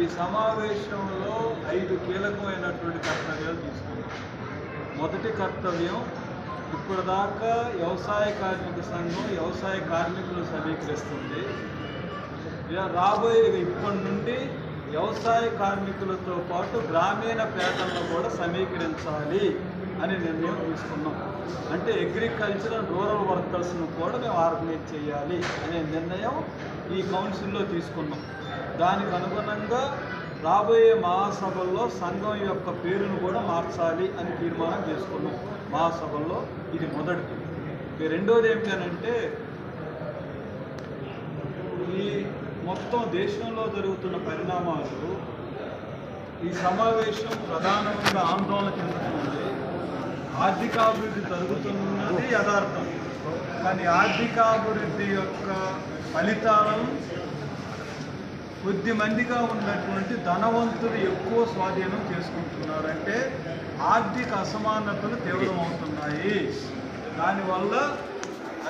ఈ సమావేశంలో ఐదు కీలకమైనటువంటి కర్తవ్యాలు తీసుకున్నాం. మొదటి కర్తవ్యం ఇప్పటిదాకా వ్యవసాయ కార్మిక సంఘం వ్యవసాయ కార్మికులు సమీకరిస్తుంది. ఇక రాబోయే ఇప్పటి నుండి వ్యవసాయ కార్మికులతో పాటు గ్రామీణ పేదలను కూడా సమీకరించాలి అని నిర్ణయం తీసుకున్నాం. అంటే అగ్రికల్చర్ అండ్ రూరల్ వర్కర్స్ను కూడా మేము ఆర్గనైజ్ చేయాలి అనే నిర్ణయం ఈ కౌన్సిల్లో తీసుకున్నాం. దానికి అనుగుణంగా రాబోయే మహాసభల్లో సంఘం యొక్క పేరును కూడా మార్చాలి అని తీర్మానం చేసుకున్నాం. మహాసభల్లో ఇది మొదటిది. ఇక రెండోది ఏమిటనంటే ఈ మొత్తం దేశంలో జరుగుతున్న పరిణామాలు ఈ సమావేశం ప్రధానంగా ఆందోళన చెందుతుంది. ఆర్థికాభివృద్ధి జరుగుతున్నది యథార్థం. కానీ ఆర్థికాభివృద్ధి యొక్క ఫలితాలను కొద్ది మందిగా ఉన్నటువంటి ధనవంతులు ఎక్కువ స్వాధీనం చేసుకుంటున్నారంటే ఆర్థిక అసమానతలు తీవ్రమవుతున్నాయి. దానివల్ల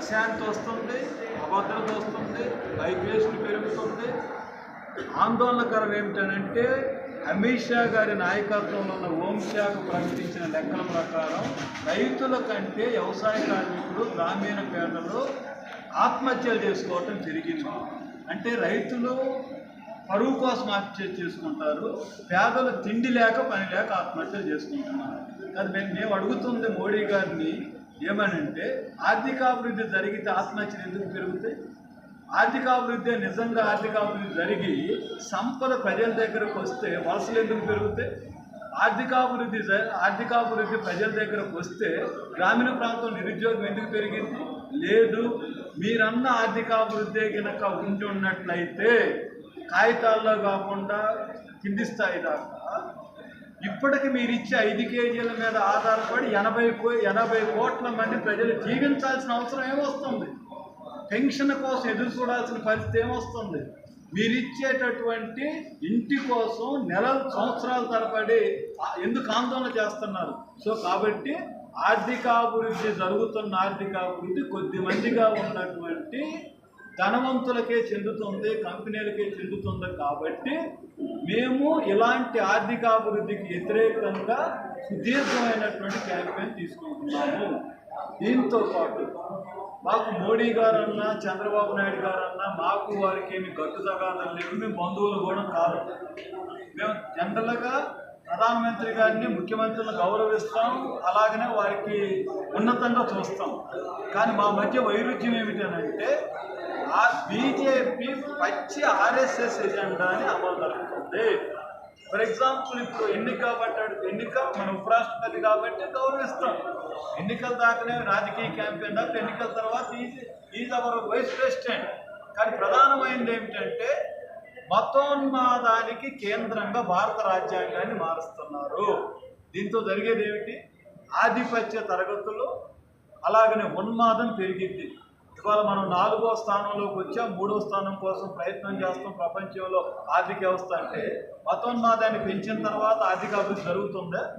అశాంతి వస్తుంది అభద్రత వస్తుంది వైబ్రేషన్ పెరుగుతుంది. ఆందోళనకరం ఏమిటనంటే అమిత్ షా గారి నాయకత్వంలో ఉన్న హోంశాఖ ప్రకటించిన లెక్కల ప్రకారం రైతుల కంటే వ్యవసాయ కార్మికులు గ్రామీణ పేదలు ఆత్మహత్యలు చేసుకోవటం జరిగింది. అంటే రైతులు పరువు కోసం ఆత్మహత్య చేసుకుంటారు పేదలు తిండి లేక పని లేక ఆత్మహత్యలు చేసుకుంటున్నారు. అది మేము మేము అడుగుతుంది మోడీ గారిని ఏమనంటే ఆర్థికాభివృద్ధి జరిగితే ఆత్మహత్యలు ఎందుకు పెరుగుతాయి? ఆర్థికాభివృద్ధి నిజంగా ఆర్థికాభివృద్ధి జరిగి సంపద ప్రజల దగ్గరకు వస్తే వలసలు ఎందుకు పెరుగుతాయి? ఆర్థికాభివృద్ధి ఆర్థికాభివృద్ధి ప్రజల దగ్గరకు వస్తే గ్రామీణ ప్రాంతం నిరుద్యోగం ఎందుకు పెరిగింది? లేదు మీరన్న ఆర్థికాభివృద్ధి కనుక ఉండి ఉన్నట్లయితే కాగితాల్లో కాకుండా కింది స్థాయి దాకా ఇప్పటికి మీరు ఇచ్చే ఐదు కేజీల మీద ఆధారపడి ఎనభై కో- ఎనభై కోట్ల మంది ప్రజలు జీవించాల్సిన అవసరం ఏమొస్తుంది? పెన్షన్ కోసం ఎదురు చూడాల్సిన పరిస్థితి ఏమొస్తుంది? మీరు ఇచ్చేటటువంటి ఇంటి కోసం నెల సంవత్సరాల తరబడి ఎందుకు ఆందోళన చేస్తున్నారు? సో కాబట్టి ఆర్థికాభివృద్ధి జరుగుతున్న ఆర్థికాభివృద్ధి కొద్ది మందిగా ఉన్నటువంటి ధనవంతులకే చెందుతుంది కంపెనీలకే చెందుతుంది కాబట్టి మేము ఇలాంటి ఆర్థికాభివృద్ధికి వ్యతిరేకంగా సుదీర్ఘమైనటువంటి క్యాంపెయిన్ తీసుకుంటున్నాము. దీంతో పాటు మాకు మోడీ గారన్నా చంద్రబాబు నాయుడు గారన్నా మాకు వారికి ఏమి గట్టు తగాదాలు లేదు మేము బంధువులు కూడా కాదు. మేము జనరల్గా ప్రధానమంత్రి గారిని ముఖ్యమంత్రులను గౌరవిస్తాం అలాగనే వారికి ఉన్నతంగా చూస్తాం. కానీ మా మధ్య వైరుధ్యం ఏమిటనంటే ఆ బీజేపీ పచ్చి ఆర్ఎస్ఎస్ ఎజెండాని అమలు జరుగుతుంది. ఫర్ ఎగ్జాంపుల్ ఇప్పుడు ఎన్నిక పట్టాడు ఎన్నిక మన ఉపరాష్ట్రపతి కాబట్టి గౌరవిస్తాం. ఎన్నికల దాకానే రాజకీయ క్యాంపెయిన్ దాకా ఎన్నికల తర్వాత is is our vice president. కానీ ప్రధానమైనది ఏమిటంటే మతోన్మాదానికి కేంద్రంగా భారత రాజ్యాంగాన్ని మారుస్తున్నారు. దీంతో జరిగేది ఏమిటి? ఆధిపత్య తరగతులు అలాగనే ఉన్మాదం పెరిగింది. ఇవాళ మనం నాలుగో స్థానంలోకి వచ్చాం. మూడో స్థానం కోసం ప్రయత్నం చేస్తాం ప్రపంచంలో ఆర్థిక వ్యవస్థ అంటే. మతోన్మాదాన్ని పెంచిన తర్వాత ఆర్థిక అభివృద్ధి జరుగుతుందా?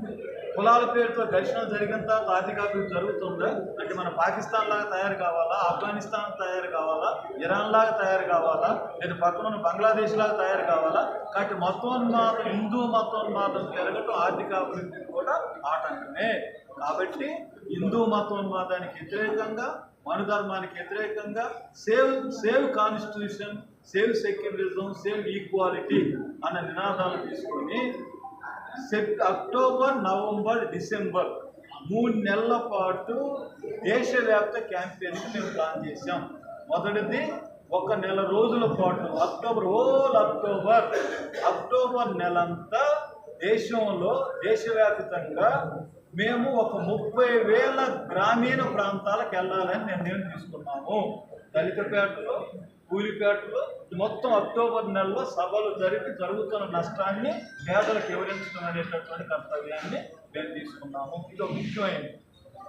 కులాల పేరుతో ఘర్షణ జరిగిన తర్వాత ఆర్థిక అభివృద్ధి జరుగుతుందా? అంటే మన పాకిస్తాన్ లాగా తయారు కావాలా? ఆఫ్ఘనిస్తాన్ తయారు కావాలా? ఇరాన్ లాగా తయారు కావాలా? లేదా పక్కన బంగ్లాదేశ్ లాగా తయారు కావాలా? కాబట్టి మతోన్మాదం హిందూ మతోన్మాదం పెరగటం ఆర్థిక అభివృద్ధికి కూడా ఆటంకమే. కాబట్టి హిందూ మతోన్మాదానికి వ్యతిరేకంగా మనుధర్మానికి వ్యతిరేకంగా save save constitution save secularism save equality అన్న నినాదాలు తీసుకొని సెప్ అక్టోబర్ నవంబర్ డిసెంబర్ మూడు నెలల పాటు దేశవ్యాప్త క్యాంపెయిన్ మేము ప్లాన్ చేశాం. మొదటిది ఒక నెల రోజుల పాటు అక్టోబర్ హోల్ అక్టోబర్ అక్టోబర్ నెలంతా దేశంలో దేశవ్యాప్తంగా మేము ఒక ముప్పై వేల గ్రామీణ ప్రాంతాలకు వెళ్ళాలని నిర్ణయం తీసుకున్నాము. దళితపేటలో కూలిపేటలో మొత్తం అక్టోబర్ నెలలో సభలు జరిపి జరుగుతున్న నష్టాన్ని పేదలకు వివరించడం అనేటటువంటి కర్తవ్యాన్ని మేము తీసుకున్నాము. ఇది ఒక ముఖ్యమైనది.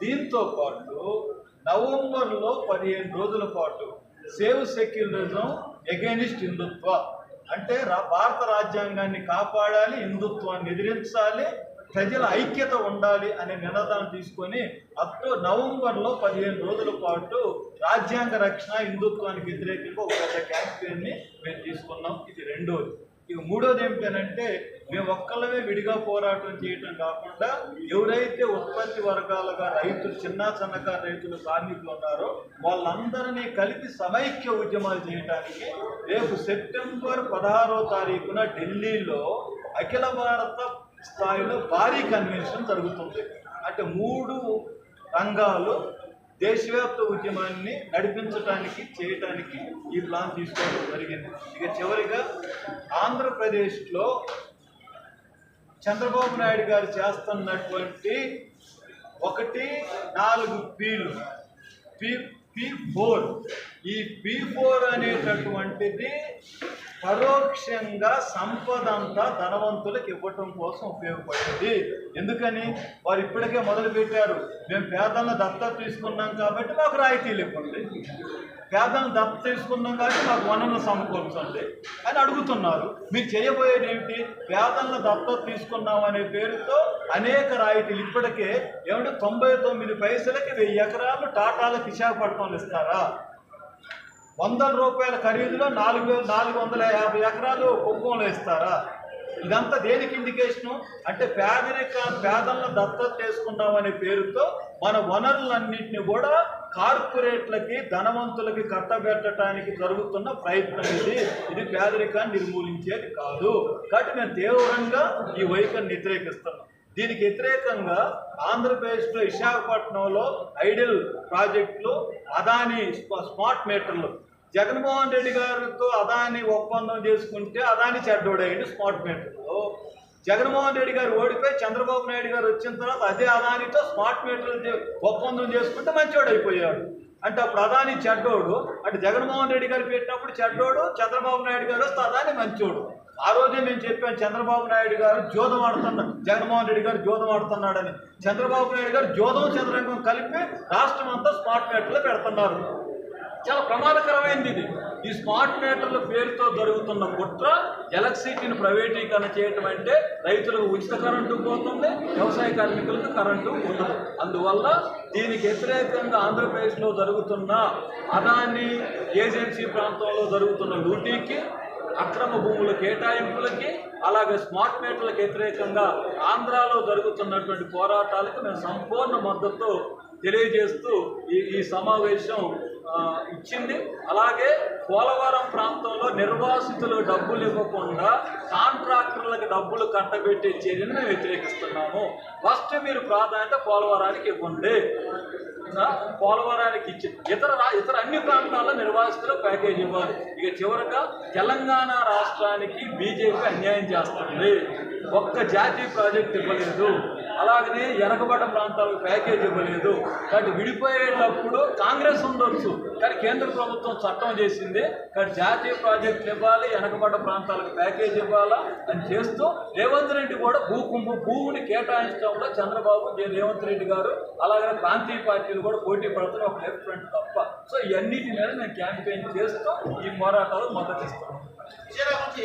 దీంతో పాటు నవంబర్లో పదిహేను రోజుల పాటు సేవ్ సెక్యులరిజం ఎగెనిస్ట్ హిందుత్వ అంటే రా- భారత రాజ్యాంగాన్ని కాపాడాలి హిందుత్వాన్ని ఎదిరించాలి ప్రజల ఐక్యత ఉండాలి అనే నినాదాన్ని తీసుకొని అక్టో నవంబర్లో పదిహేను రోజుల పాటు రాజ్యాంగ రక్షణ హిందుత్వానికి వ్యతిరేకంగా ఒక పెద్ద క్యాంపెయిన్ని మేము తీసుకున్నాం. ఇది రెండోది. ఇక మూడోది ఏమిటనంటే మేము ఒక్కళ్ళమే విడిగా పోరాటం చేయటం కాకుండా ఎవరైతే ఉత్పత్తి వర్గాలుగా రైతులు చిన్న సన్నకారు రైతులు కార్మికులు ఉన్నారో వాళ్ళందరినీ కలిపి సమైక్య ఉద్యమాలు చేయడానికి రేపు సెప్టెంబర్ పదహారో తారీఖున ఢిల్లీలో అఖిల భారత స్థాయిలో భారీ కన్వెన్షన్ జరుగుతుంది. అంటే మూడు రంగాలు దేశవ్యాప్త ఉద్యమాన్ని నడిపించడానికి చేయటానికి ఈ ప్లాన్ తీసుకోవడం జరిగింది. ఇక చివరిగా ఆంధ్రప్రదేశ్లో చంద్రబాబు నాయుడు గారు చేస్తున్నటువంటి ఒకటి నాలుగు పీలు పీ పీ ఫోర్. ఈ పీ ఫోర్ అనేటటువంటిది పరోక్షంగా సంపద అంతా ధనవంతులకు ఇవ్వటం కోసం ఉపయోగపడింది. ఎందుకని? వారు ఇప్పటికే మొదలు పెట్టారు. మేము పేదలను దత్తత తీసుకున్నాం కాబట్టి మాకు రాయితీలు ఇవ్వండి. పేదలను దత్త తీసుకున్నాం కాబట్టి మాకు వనరులు సమకూర్చండి అని అడుగుతున్నారు. మీరు చేయబోయేది ఏమిటి? పేదలను దత్తత తీసుకున్నాం అనే పేరుతో అనేక రాయితీలు ఇప్పటికే ఏమంటే తొంభై తొమ్మిది పైసలకి వెయ్యి ఎకరాలు టాటాలకు విశాఖపట్నంలో ఇస్తారా? వందల రూపాయల ఖరీదులో నాలుగు వేల నాలుగు వందల యాభై ఎకరాలు కుంభంలో ఇస్తారా ఇదంతా దేనికి ఇండికేషను అంటే పేదరిక పేదలను దత్తత చేసుకుంటామనే పేరుతో మన వనరులన్నింటినీ కూడా కార్పొరేట్లకి ధనవంతులకి కట్టబెట్టడానికి జరుగుతున్న ప్రయత్నం ఇది. ఇది పేదరికాన్ని నిర్మూలించేది కాదు. కాబట్టి మేము తీవ్రంగా ఈ వైఖరిని వ్యతిరేకిస్తున్నాను దీనికి వ్యతిరేకంగా ఆంధ్రప్రదేశ్లో విశాఖపట్నంలో ఐడిల్ ప్రాజెక్టులు అదాని స్మార్ట్ మీటర్లు జగన్మోహన్ రెడ్డి గారితో అదాని ఒప్పందం చేసుకుంటే అదాని చెడ్డోడైంది స్మార్ట్ మీటర్లో. జగన్మోహన్ రెడ్డి గారు ఓడిపోయి చంద్రబాబు నాయుడు గారు వచ్చిన తర్వాత అదే అదానితో స్మార్ట్ మీటర్లు ఒప్పందం చేసుకుంటే మంచివాడు అయిపోయాడు. అంటే అప్పుడు అదాని చెడ్డోడు అంటే జగన్మోహన్ రెడ్డి గారు పెట్టినప్పుడు చెడ్డోడు చంద్రబాబు నాయుడు గారు వస్తే అదాని మంచోడు. ఆ రోజే నేను చెప్పాను చంద్రబాబు నాయుడు గారు జోదం ఆడుతున్నాడు జగన్మోహన్ రెడ్డి గారు జోదం ఆడుతున్నాడని. చంద్రబాబు నాయుడు గారు జోదం చంద్రరంగం కలిపి రాష్ట్రం అంతా స్మార్ట్ మీటర్లు పెడుతున్నారు. చాలా ప్రమాదకరమైనది ఇది. ఈ స్మార్ట్ మీటర్ల పేరుతో జరుగుతున్న కుట్ర ఎలక్ట్రిసిటీని ప్రైవేటీకరణ చేయటం అంటే రైతులకు ఉచిత కరెంటు పోతుంది వ్యవసాయ కార్మికులకు కరెంటు ఉండదు. అందువల్ల దీనికి వ్యతిరేకంగా ఆంధ్రప్రదేశ్లో జరుగుతున్న అదాని ఏజెన్సీ ప్రాంతంలో జరుగుతున్న లూటీకి అక్రమ భూముల కేటాయింపులకి అలాగే స్మార్ట్ మీటర్లకు వ్యతిరేకంగా ఆంధ్రాలో జరుగుతున్నటువంటి పోరాటాలకు మేము సంపూర్ణ మద్దతు తెలియజేస్తూ ఈ ఈ సమావేశం ఇచ్చింది. అలాగే పోలవరం ప్రాంతంలో నిర్వాసితులు డబ్బులు ఇవ్వకుండా కాంట్రాక్టర్లకు డబ్బులు కట్టబెట్టే చర్యను మేము వ్యతిరేకిస్తున్నాము. ఫస్ట్ మీరు ప్రాధాన్యత పోలవరానికి ఇవ్వండి. పోలవరానికి ఇచ్చి ఇతర రా- ఇతర అన్ని ప్రాంతాల్లో నిర్వాసితులు ప్యాకేజ్ ఇవ్వాలి. ఇక చివరగా తెలంగాణ రాష్ట్రానికి బీజేపీ అన్యాయం చేస్తుంది. ఒక్క జాతీయ ప్రాజెక్ట్ ఇవ్వలేదు. అలాగనే వెనకబడ్డ ప్రాంతాలకు ప్యాకేజ్ ఇవ్వలేదు. కాబట్టి విడిపోయేటప్పుడు కాంగ్రెస్ ఉండొచ్చు. కానీ కేంద్ర ప్రభుత్వం చట్టం చేసింది. కానీ జాతీయ ప్రాజెక్టులు ఇవ్వాలి వెనకబడ్డ ప్రాంతాలకు ప్యాకేజ్ ఇవ్వాలా అని చేస్తూ రేవంత్ రెడ్డి కూడా భూకుంభ భూమిని కేటాయించడంలో చంద్రబాబు రేవంత్ రెడ్డి గారు అలాగే ప్రాంతీయ పార్టీలు కూడా పోటీ పడుతున్న ఒక లెఫ్ట్ ఫ్రంట్ తప్ప. సో ఇవన్నిటి మీద నేను క్యాంపెయిన్ చేస్తూ ఈ పోరాటాలు మద్దతు ఇస్తాను కేరళ నుంచి